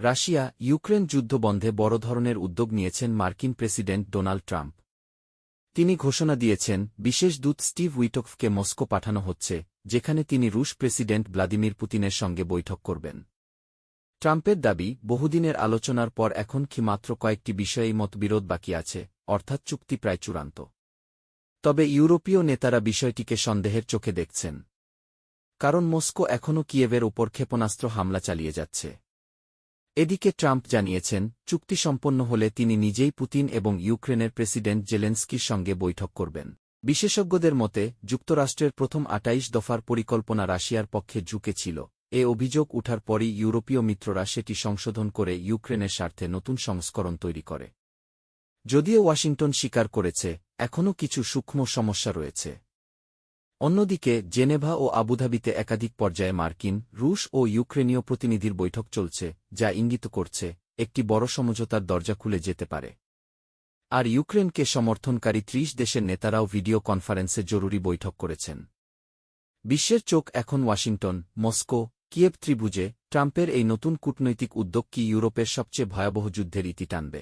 Russia Ukraine যুদ্ধ বন্ধে বড় ধরনের উদ্যোগ নিয়েছেন মার্কিন প্রেসিডেন্ট ডোনাল্ড ট্রাম্প। তিনি ঘোষণা দিয়েছেন, বিশেষ দূত স্টিভ উইটকফকে মস্কো পাঠানো হচ্ছে, যেখানে তিনি রুশ প্রেসিডেন্ট ভ্লাদিমির পুতিনের সঙ্গে বৈঠক করবেন। ট্রাম্পের দাবি, বহুদিনের আলোচনার পর এখন কি মাত্র কয়েকটি বিষয়েই মতবিরোধ বাকি আছে, অর্থাৎ চুক্তি প্রায় চূড়ান্ত। তবে ইউরোপীয় নেতারা বিষয়টিকে সন্দেহের চোখে দেখছেন। কারণ মস্কো এখনও কিয়েভের ওপর ক্ষেপণাস্ত্র হামলা চালিয়ে যাচ্ছে। এদিকে ট্রাম্প জানিয়েছেন, চুক্তি সম্পন্ন হলে তিনি নিজেই পুতিন এবং ইউক্রেনের প্রেসিডেন্ট জেলেন্সকির সঙ্গে বৈঠক করবেন। বিশেষজ্ঞদের মতে, যুক্তরাষ্ট্রের প্রথম আটাইশ দফার পরিকল্পনা রাশিয়ার পক্ষে ঝুঁকেছিল এ অভিযোগ উঠার পরই ইউরোপীয় মিত্ররা সেটি সংশোধন করে ইউক্রেনের স্বার্থে নতুন সংস্করণ তৈরি করে। যদিও ওয়াশিংটন স্বীকার করেছে, এখনও কিছু সূক্ষ্ম সমস্যা রয়েছে। অন্যদিকে, জেনেভা ও আবুধাবিতে একাধিক পর্যায়ে মার্কিন, রুশ ও ইউক্রেনীয় প্রতিনিধির বৈঠক চলছে, যা ইঙ্গিত করছে, একটি বড় সমঝোতার দরজা খুলে যেতে পারে। আর ইউক্রেনকে সমর্থনকারী ত্রিশ দেশের নেতারাও ভিডিও কনফারেন্সে জরুরি বৈঠক করেছেন। বিশ্বের চোখ এখন ওয়াশিংটন, মস্কো, কিয়েভ ত্রিভুজে, ট্রাম্পের এই নতুন কূটনৈতিক উদ্যোগ কি ইউরোপের সবচেয়ে ভয়াবহ যুদ্ধের ইতি টানবে?